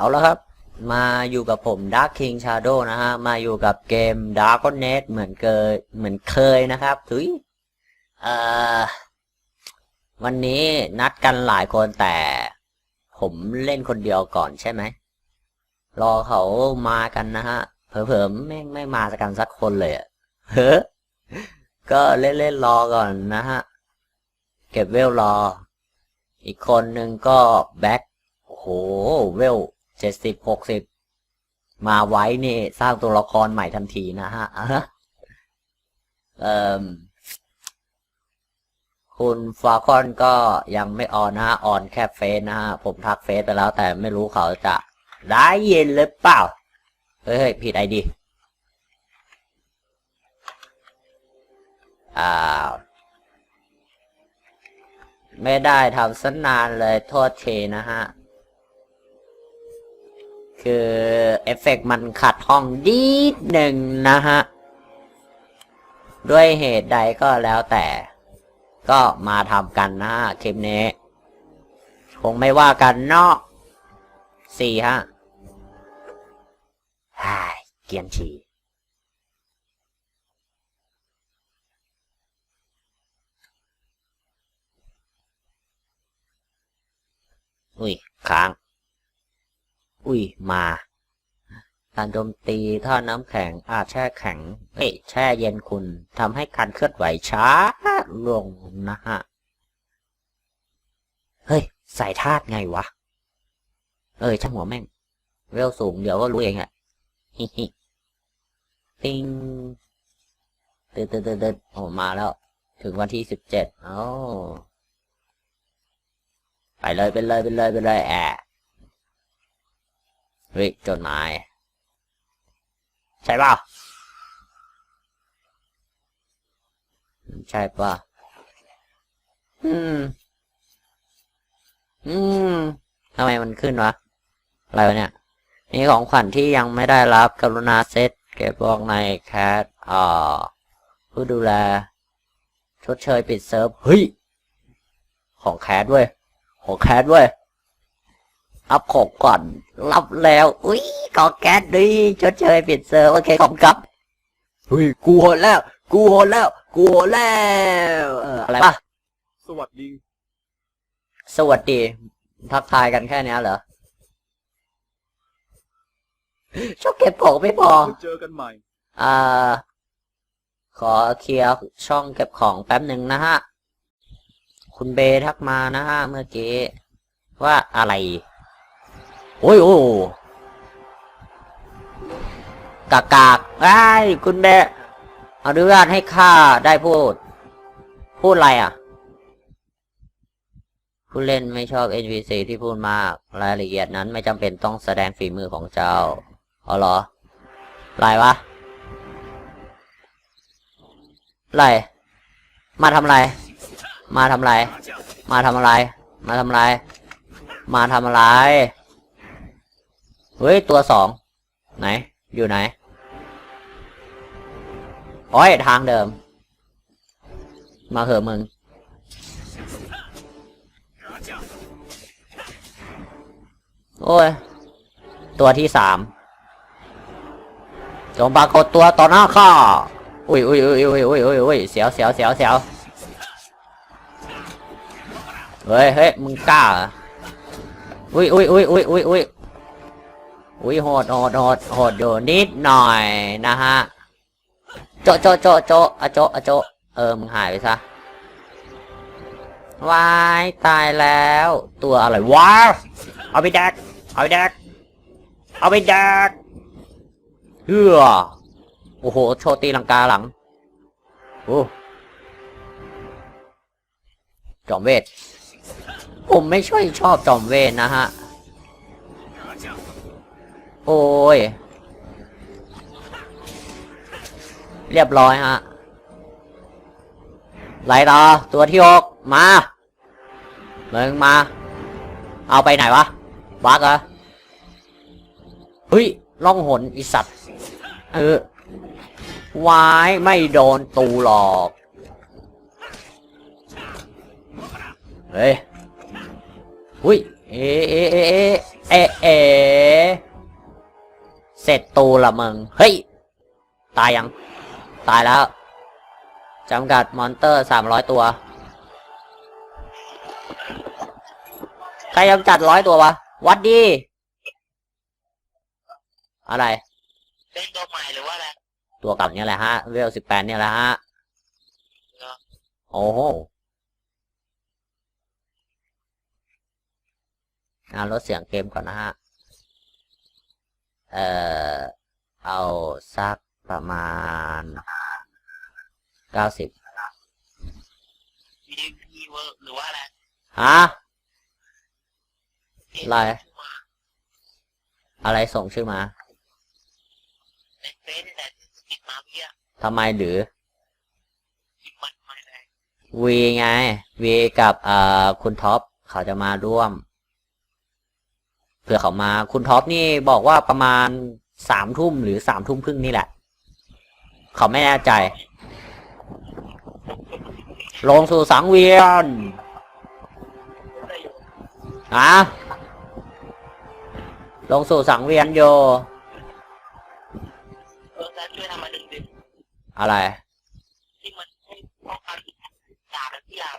เอาละครับ มาอยู่กับผม Dark King Shadow นะฮะ มาอยู่กับเกม Dark n e t เหมือนเคยเหมือนเคยนะครับทุยเอ่อวันนี้นัดกันหลายคนแต่ผมเล่นคนเดียวก่อนใช่ไหม รอเขามากันนะฮะ เผลอๆไม่ไม่มาสักกันสักคนเลยอะเฮ้ก็เล่นๆรอก่อนนะฮะ เก็บเวลรอ อีกคนหนึ่งก็แบ็คโอ้โห เวล เจ็ดสิบหกสิบมาไว้นี่ สร้างตัวละครใหม่ทันทีนะฮะเอ่มคุณฟาคอนก็ยังไม่ออนนะฮะออนแค่เฟซนะฮะ ผมทักเฟซไปแล้วแต่ไม่รู้เขาจะได้ยินหรือเปล่า เฮ้ย ผิดไอดีอ้าวไม่ได้ทำสันนานเลยโทษเทนะฮะ คือเอฟเฟกต์มันขัดห้องดีดหนึ่งนะฮะ ด้วยเหตุใดก็แล้วแต่ ก็มาทำกันนะคลิปนี้ คงไม่ว่ากันเนาะสี่ฮะฮ่ายเกียนชีอุ้ยค้าง อุ้ยมา การโจมตีท่าน้ำแข็งอาจแช่แข็งเฮ้แช่เย็นคุณทำให้การเคลื่อนไหวช้าลงนะฮะ เฮ้ย ใส่ธาตุไงวะ เอ้ยช่างหัวแม่ง เร็วสูงเดี๋ยวก็รู้เองอะฮิฮิติงเดินเดินเดินเดินโอ้มาแล้ว ถึงวันที่สิบเจ็ดโอ้ไปเลยไปเลยไปเลยไปเลยแอะ เฮ้ยจดหมาย ใช่เปล่าใช่ป่ะ อืม อืมทำไมมันขึ้นวะ อะไรวะเนี่ย นี่ของขวัญที่ยังไม่ได้รับกรุณาเซตเก็บบอกในแคทอ่าผู้ดูแล ชดเชยปิดเซิร์ฟ เฮ้ย ของแคทด้วยของแคทด้วย อัพของก่อน รับแล้ว อุ้ยของแคทดีชดเชยปิดเซิร์ฟโอเคขอบคุณครับเฮ้ยกูโหดแล้ว กูโหดแล้ว กูโหดแล้วเอออะไรปะสวัสดี สวัสดี ทักทายกันแค่เนี้ยเหรอชอบเก็บของไม่พอ เจอกันใหม่ อ่า ขอเคลียร์ช่องเก็บของแป๊บหนึ่งนะฮะ คุณเบทักมานะฮะ เมื่อกี้ ว่าอะไร โอ้ยโอ้กากากไอ้ยคุณเบอนุญาตให้ข้าได้พูด พูดอะไรอะ ผู้เล่นไม่ชอบ NPC ที่พูดมาก รายละเอียดนั้นไม่จำเป็นต้องแสดงฝีมือของเจ้าอ๋อเหรอไรวะไรมาทำไร มาทำไร มาทำอะไร มาทำไร มาทำอะไร เฮ้ย ตัวสอง ไหน อยู่ไหน โอ้ย ทางเดิม มาเหอะมึง โอ้ย ตัวที่สามจงปรากฏตัวต่อหน้าข้าอุ้ยอุ้ยอุ้ยอุ้ยอุ้ยอุ้ยอุ้ยเสียวเสียวเสียวเสียวเฮ้ยเฮ้ยมึงกล้าอุ้ยอุ้ยอุ้ยอุ้ยอุ้ยอุ้ย อุ้ยโหดโหดโหดโหดอยู่นิดหน่อยนะฮะโจะโจะโจะโจะอะโจะอะโจะเออมึงหายไปซะวายตายแล้ว ตัวอะไรวะเอาไปแดกเอาไปแดกเอาไปแดกเฮือโอ้โหโชว์ตีลังกาหลังโอ้จอมเวทผมไม่ช่วยชอบจอมเวทนะฮะ โอ้ย เรียบร้อยฮะไหลต่อตัวที่หกมาเมึงมา เอาไปไหนวะบักเหรอเฮ้ยล่องหนอีสัตว์ เออวายไม่โดนตูหรอกเฮ้ยอุ้ย เอะเอะเอเอะเอเอะ เสร็จตูละมึง เฮ้ย ตายยัง ตายแล้วจำกัดมอนเตอร์สามร้อยตัว ใครจำกัดร้อยตัววะ วัดดี อะไร เล่นตัวใหม่หรือว่าอะไร ตัวกลับเนี่ยแหละฮะ เวลสิบแปดเนี่ยแหละฮะเหรอโอ้โหอ่าลดเสียงเกมก่อนนะฮะ เอ่อ เอาสักประมาณเก้าสิบวีพีเวอร์หรือว่าอะไรฮะอะไรอะไรส่งชื่อมาในเฟซแต่ติดมาเพี่อะทำไมหรือติดมันไม่ได้วีไงวีกับเอ่อคุณท็อปเขาจะมาร่วมเผื่อเขามา คุณท็อปนี่บอกว่าประมาณสามทุ่มหรือสามทุ่มครึ่งนี่แหละ เขาไม่แน่ใจ ลงสู่สังเวียนอะลงสู่สังเวียนโยเออแล้วช่วยทำมาดึงดึงอะไรที่มันให้ป้องกันดาบและที่ดาบ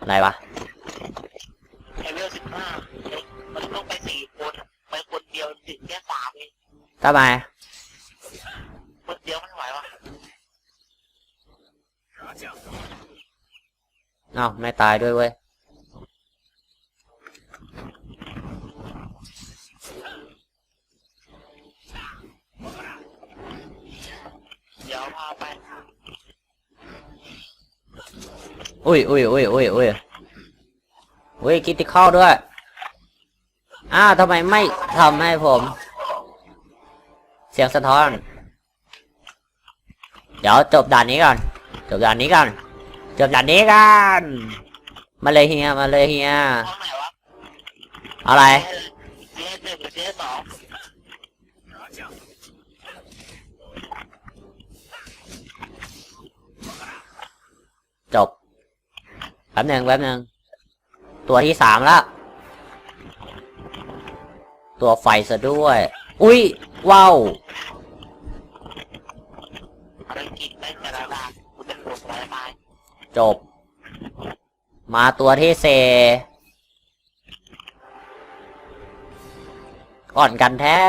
อะไรวะ ไอเวลสิบห้ามันต้องไปสี่คนอะไปคนเดียวถึงแค่สามเอง ทำไมคนเดียวมันไหววะเอ้าไม่ตายด้วยเว้ยเดี๋ยวพาไปอุ้ยอุ้ยอุ้ยอุ้ยอุ้ยอุ้ยคิดที่เข้าด้วย อ้าวทำไมไม่ทำให้ผมเสียงสะท้อน เดี๋ยวจบด่านนี้ก่อน จบด่านนี้ก่อน จบด่านนี้กันมาเลยเฮีย มาเลยเฮีย ห้องไหนวะอะไร เจสหนึ่งกับเจสสองจบ แป๊บหนึ่งแป๊บหนึ่งตัวที่สามแล้วตัวไฟซะด้วย อุ้ยว้าวภารกิจได้แต่ละด่านกูจะปวดหัวตายจบ มาตัวที่เซอ่อนกันแท้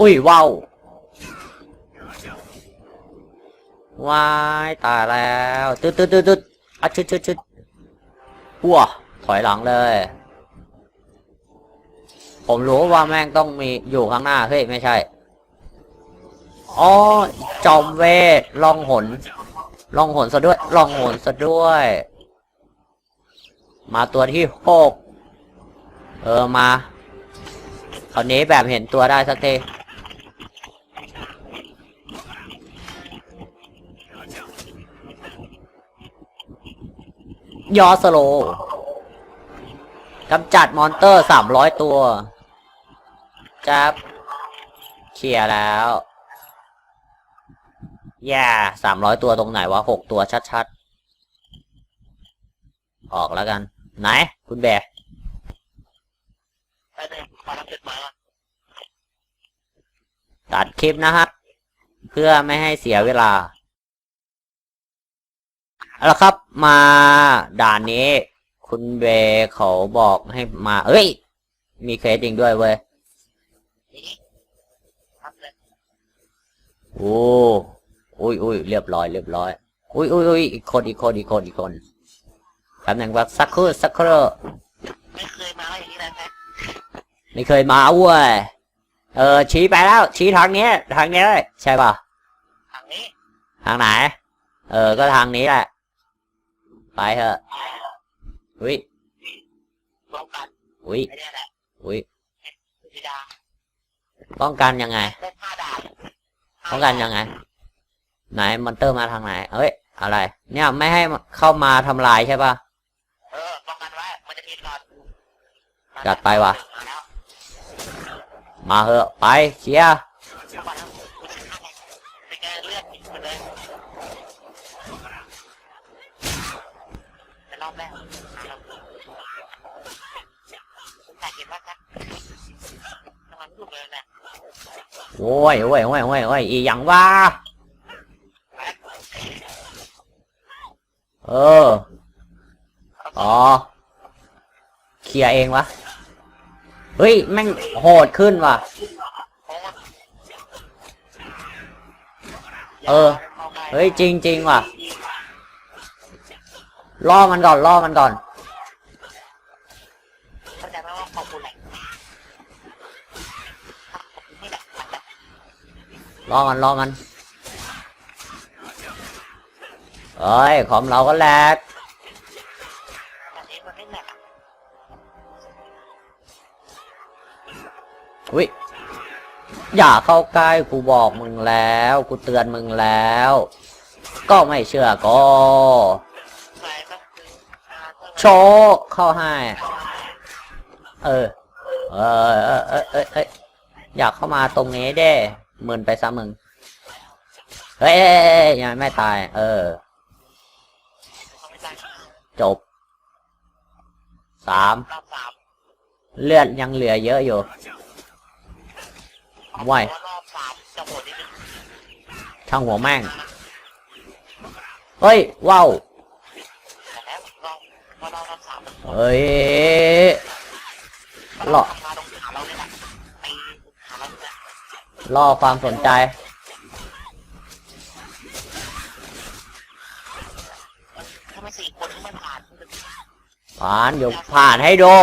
อุ้ยว้าววายตายแล้วตึ๊ดตึ๊ดตึ๊ดตึ๊ดอะชึดชึดชึดวัวถอยหลังเลย ผมรู้ว่าแม่งต้องมีอยู่ข้างหน้า เฮ้ย ไม่ใช่ อ๋อ จอมเวทลองหน ลองหนซะด้วย ลองหนซะด้วย มาตัวที่หก เออ มาคราวนี้แบบเห็นตัวได้สักทียอสโลกำจัดมอนเตอร์สามร้อยตัว จับเคลียร์แล้วแย่สามร้อยตัวตรงไหนวะหกตัวชัดๆ ออกแล้วกัน ไหน คุณแบร์ไปเลยขอรับจดหมายก่อนตัดคลิปนะฮะเพื่อไม่ให้เสียเวลาเอาละครับมาด่านนี้ คุณเบร์เขาบอกให้มา เอ้ย มีเคสจริงด้วยเว้ยนี่ครับเลย โอ้อุ้ยอุ้ยเรียบร้อยเรียบร้อยอุ้ยอุ้ยอุ้ยอีกคนอีกคนอีกคนอีกคนแป๊บหนึงว่าสักครู่สักครู่ไม่เคยมาอย่างนี้เลยแม่ไม่เคยมาเว้ยเออ ชี้ไปแล้ว ชี้ทางนี้ ทางนี้เลยใช่ป่ะทางนี้ ทางไหน เออ ก็ทางนี้แหละ ไปเถอะอุ้ยป้องกันอุ้ยไอ้เนี่ยแหละ อุ้ย ธิดา ป้องกันยังไง ป้องกันยังไง ไหนมอนเตอร์มาทางไหน เอ้ย อะไร เนี่ยไม่ให้เข้ามาทำลายใช่ป่ะเออ ป้องกันไว้ มันจะมีหลอดจัดไปวะ มาแล้วมาเหอะ ไปเชียร์ ป้องกันแล้วกูจะฆ่ามันเป็นไงเลือดหมดเลยในรอบแรก โอ้ยโอ้ยโอ้ยโอ้ยโอ้ยอีหยังวะเออ อ๋อ เคลียเองวะ เฮ้ย แม่งโหดขึ้นว่ะเพราะว่าเออ เฮ้ย จริงจริงว่ะ ล่อมันก่อน ล่อมันก่อน เข้าใจไหมว่าขอบคุณแหละขอบคุณไม่แหละมันจะ ล่อมันล่อมันเอ้ยของเราก็แหลกอุ้ยอย่าเข้าใกล้กูบอกมึงแล้ว กูเตือนมึงแล้ว ก็ไม่เชื่อก็ใครก็คืออ่าเพื่อนโชเข้าให้เออเออเออเออเออเอออยากเข้ามาตรงนี้เด้ หมื่นไปซะมึง เฮ้ยยังไม่ตาย เออ จบ สาม เลือดยังเหลือเยอะอยู่ว่ายช่างหัวแม่ง เฮ้ย ว้าวเฮ้ยหลอก ล่อความสนใจ ถ้าไม่สี่คนที่ไม่ผ่านมันจะผ่านเดี๋ยวผ่านให้ดู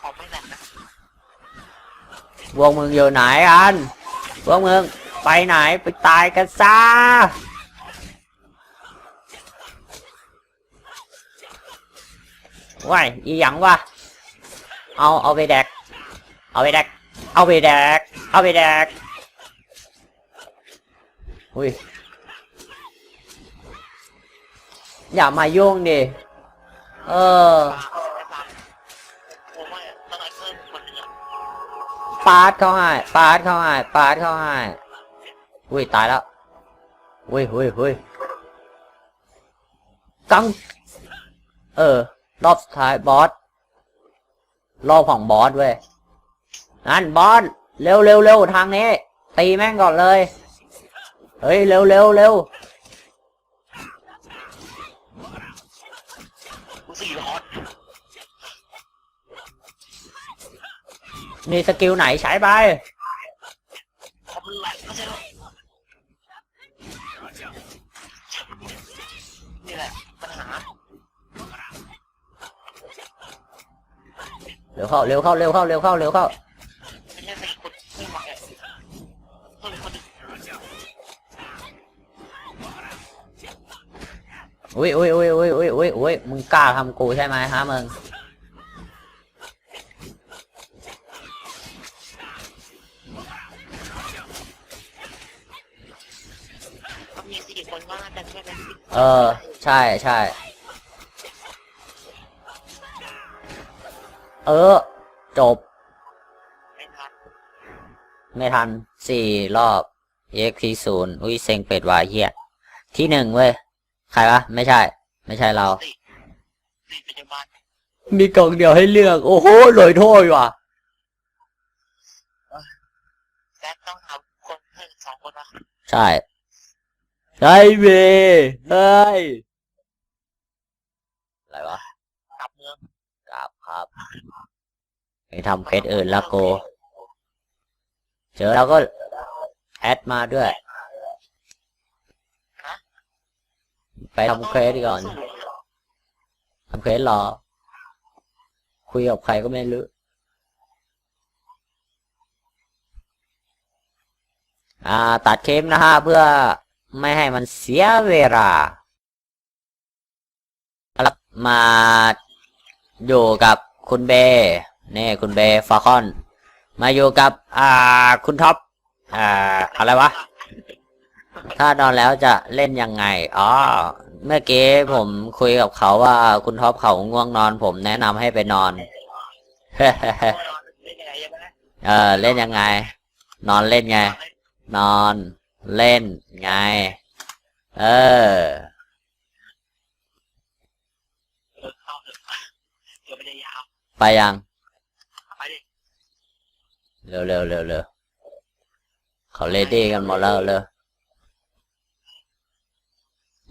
ขอไม่แหลกนะพวกมึงอยู่ไหนกันพวกมึงไปไหนไปตายกันซะว้ายอีหยังวะเอาเอาไปแดก เอาไปแดก เอาไปแดก เอาไปแดก อุ้ย อย่ามายุ่งดิ เออผมว่าต้องให้เพิ่มคนหนึงอะปาดเข้าให้ปาดเข้าให้ปาดเข้าให้อุ้ย ตายแล้วอุ้ยอุ้ยอุ้ยกัง เออ รอบสุดท้ายบอส รอบของบอสเว้ย นั่นบอสเร็วเร็วเร็วทางนี้ ตีแม่งก่อนเลย เฮ้ย เร็วเร็วเร็วสี่ร้อนมีสกิลไหนใช้ไปคอมแลกไม่ใช่นี่แหละปัญหา เร็วเข้า เร็วเข้า เร็วเข้า เร็วเข้า เร็วเข้า อุ้ยอุ้ยอุ้ยอุ้ยอุ้ยอุ้ยอุ้ยมึงกล้าทำกูใช่ไหมฮะมึงต้องมีสี่คนว่าแต่ไม่เป็นสิบเออ ใช่ใช่เออ จบ ไม่ทันไม่ทันสี่รอบ EXP ศูนย์อุ้ยเซ็งเป็ดว่ะเฮียที่หนึ่งเว้ย ใครวะ ไม่ใช่ ไม่ใช่เรา สี่สี่ปัจจุบันมีกล่องเดียวให้เลือก โอ้โหลอยโทษว่ะ แซกต้องทำคนเพิ่มสองคนวะใช่ใช่เว้ยเฮ้ยอะไรวะกลับเมืองกราบครับไปทำเควสอื่นแล้วโก เจอแล้วก็แอดมาด้วย ไปทำเควสก่อนทำเควสรอ คุยกับใครก็ไม่รู้อ่า ตัดเคมนะฮะ เพื่อไม่ให้มันเสียเวลาครับมาอยู่กับคุณเบนี่คุณเบฟาคอน มาอยู่กับ อ่า คุณท็อป อ่า อะไรวะ ถ้านอนแล้วจะเล่นยังไง อ๋อ เมื่อกี้ผมคุยกับเขาว่าคุณท็อปเขาง่วงนอน ผมแนะนำให้ไปนอนไม่ยังไงยังไงเออ เล่นยังไง นอนเล่นไง นอนเล่นไง เออไปยังไปดิเร็วเร็วเร็วเร็วเขาเลดี้กันหมดแล้วเลย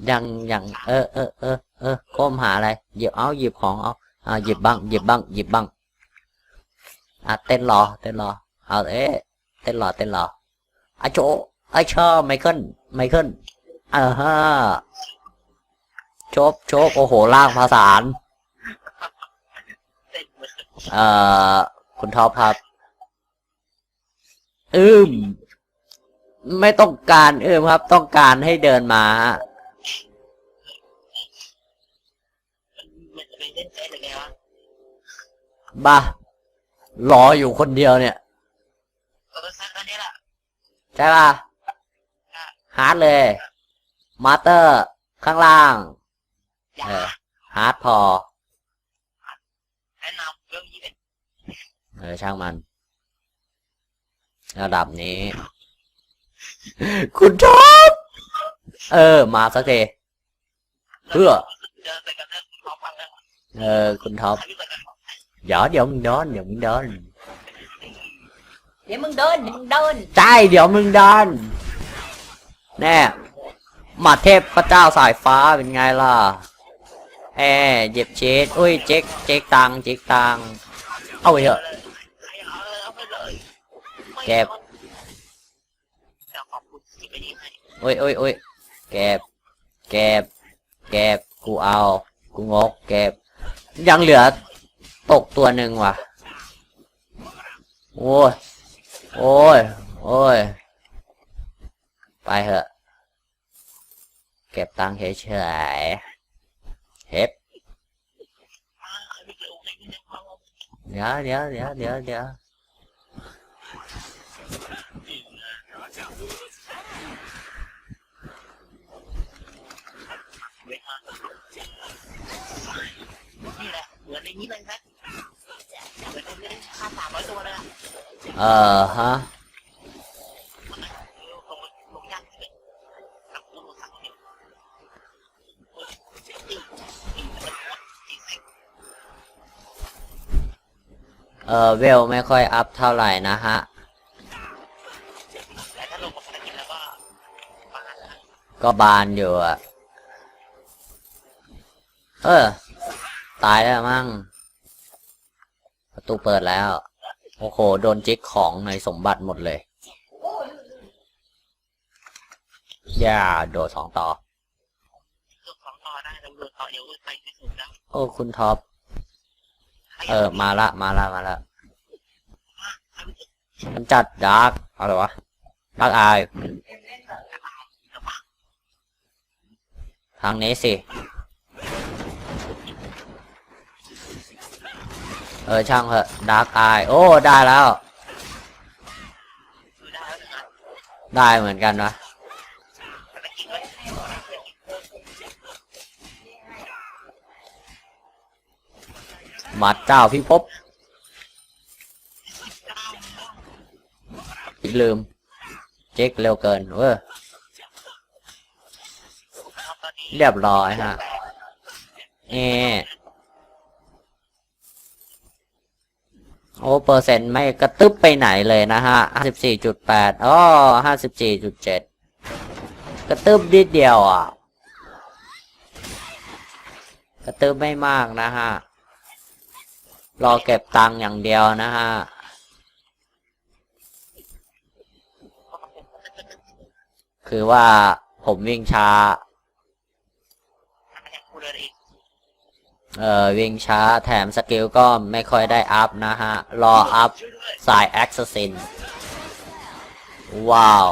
ยังยังเออเออเออเออก้มหาอะไร หยิบเอาหยิบของเอาอ่าหยิบบ้างหยิบบ้างหยิบบ้างอะเต้นรอเต้นรอเอาเอ๊ะเต้นรอเต้นรออะโจอะชอไมเคิลไมเคิลอ่าฮะโชบโชบโอ้โหล่างภาษานเต้นเอนเอ่อคุณท็อปครับ อืม ไม่ต้องการอืมครับ ต้องการให้เดินมา ฮะมันจะไปเล่นเต้นยังไงวะบ้ารออยู่คนเดียวเนี่ย ก็ต้องซักอันนี้แหละใช่ป่ะฮาร์ดเลย มาสเตอร์ ข้างล่าง อย่าเออ ฮาร์ดพอ แนะนำเรื่องนี้เป็นเออ ช่างมัน ระดับนี้ คุณท็อปเออ มาสักทีเพื่อ เดินไปกับเรื่องเขาฟัง ờ kinh hợp giỏi thì ông đó thì ông đó để mừng đơn mừng đơn sai thì ông mừng đơn nè มาเทพพระเจ้าสายฟ้าเป็นไงล่ะแอหยิบเช็ดอุ้ยเจ๊กเจ๊กตังเจ๊กตังเอาไปเถอะเก็บอุ้ยอุ้ยอุ้ยเก็บเก็บเก็บกูเอากูงกเก็บ ยังเหลือตกตัวหนึ่งว่ะ โอ้ย โอ้ย โอ้ย ไปเถอะ เก็บตังค์เฉยๆเฮ็บเจอใครไม่เจอความเดี๋ยวเดี๋ยวเดี๋ยวเดี๋ยวเดี๋ยวทมา นี่แหละเหมือนในนี้เลยนะเหมือนในนี้ค่าสามร้อยตัวเลยอะเออฮะเออเวลไม่ค่อยอัพเท่าไหร่นะฮะแต่ถ้าลงกับภารกิจแล้วก็มาแล้วก็บานอยู่อะเออ ตายแล้วมั้งประตูเปิดแล้ว โอ้โห โดนจิกของในสมบัติหมดเลย อย่า โดดสองต่อเรื่องต่อได้ตำรวจต่อเดี๋ยวไปที่สุดแล้วโอ้คุณท็อป เออ มาละ มาละ มาละมันจัดดาร์กอะไรวะดาร์กอาย ทางนี้สิ เออช่างเถอะดาร์กอายโอ้ได้แล้ว ได้เหมือนกันวะภารกิจไว้มัดเจ้าพิภพอีกลืม เจ๊กเร็วเกินเว้ยครับตอเรียบร้อยฮะเอ อ้เปอร์เซ็นต์ไม่กระตึบไปไหนเลยนะฮะห้าสิบสี่จุดแปดอ๋อห้าสิบสี่จุดเจ็ดกระตึบนิดเดียวอะ กระตึบไม่มากนะฮะ รอเก็บตังค์อย่างเดียวนะฮะคือว่าผมวิ่งช้าทำแข่งคู เอ่อวิ่งช้าแถมสกิลก็ไม่ค่อยได้อัพนะฮะ รออัพสายแอคซ์ซินว้าว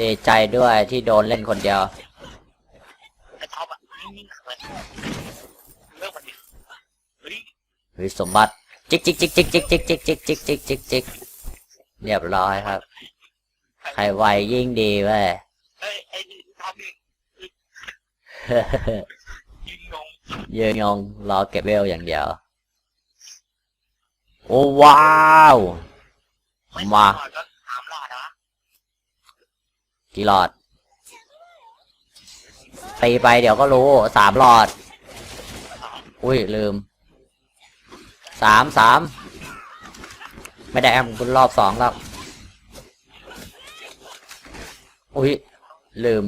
ดีใจด้วยที่โดนเล่นคนเดียว วิสมบัติจิกจิกจิกจิกจิกจิกจิกจิกจิกจิกจิกจิกเรียบร้อยครับ ใครไวยิ่งดีเว้ยเอ้ยไอ้นี่ท็อปนี่ยิงงงยืนยงรอเก็บเวลอย่างเดียว โอ้ว้าว มากี่หลอดตีไปเดี๋ยวก็รู้สามหลอด อุ้ยลืม สามสามไม่ได้แอมคุณรอบสองแล้วอุ้ยลืม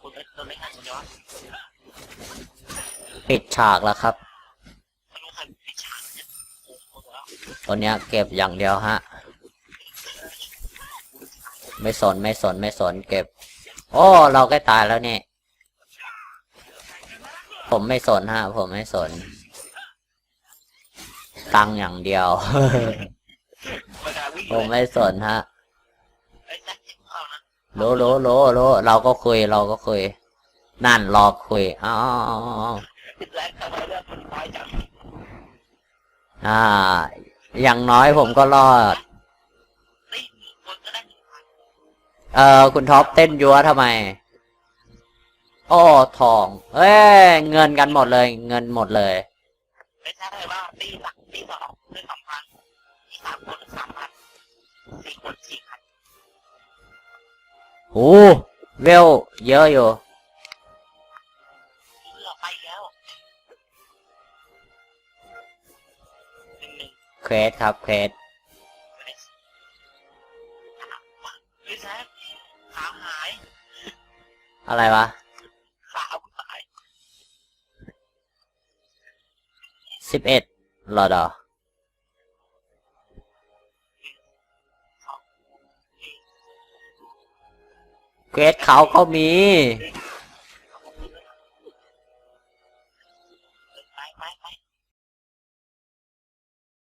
คุณไม่โดนไม่ทันคนเดียว ปิดฉากแล้วครับไม่รู้ใครปิดฉากเนี่ยโอ้โหแล้วตัวเนี้ยเก็บอย่างเดียวฮะ ไม่สนไม่สนไม่สนเก็บ โอ้ เราใกล้ตายแล้วเนี่ย ผมไม่สนฮะ ผมไม่สน ตังค์อย่างเดียวเวลาวิ่งผมเลยไม่สนฮะไอ้แจ็คเจ็บเข้านะโลโลโลโลเราก็คุยเราก็คุย นั่นรอคุยอ้าว อ่า อย่างน้อยผมก็รอด เออคุณท็อปเต้นยัวทำไม โอ้ทอง เอ้ยเงินกันหมดเลย เงินหมดเลยไม่ใช่ว่าตีหลักตีสองได้สองพันตีสามคนสามพันสี่คนสี่พันโอ้เวลเยอะอยู่ เควสครับเควสไม่ได้เฮ้ยแจ็คขาหายอะไรวะขาหายสิบเอ็ดรอดอเควสเขาก็มีหนึ่ง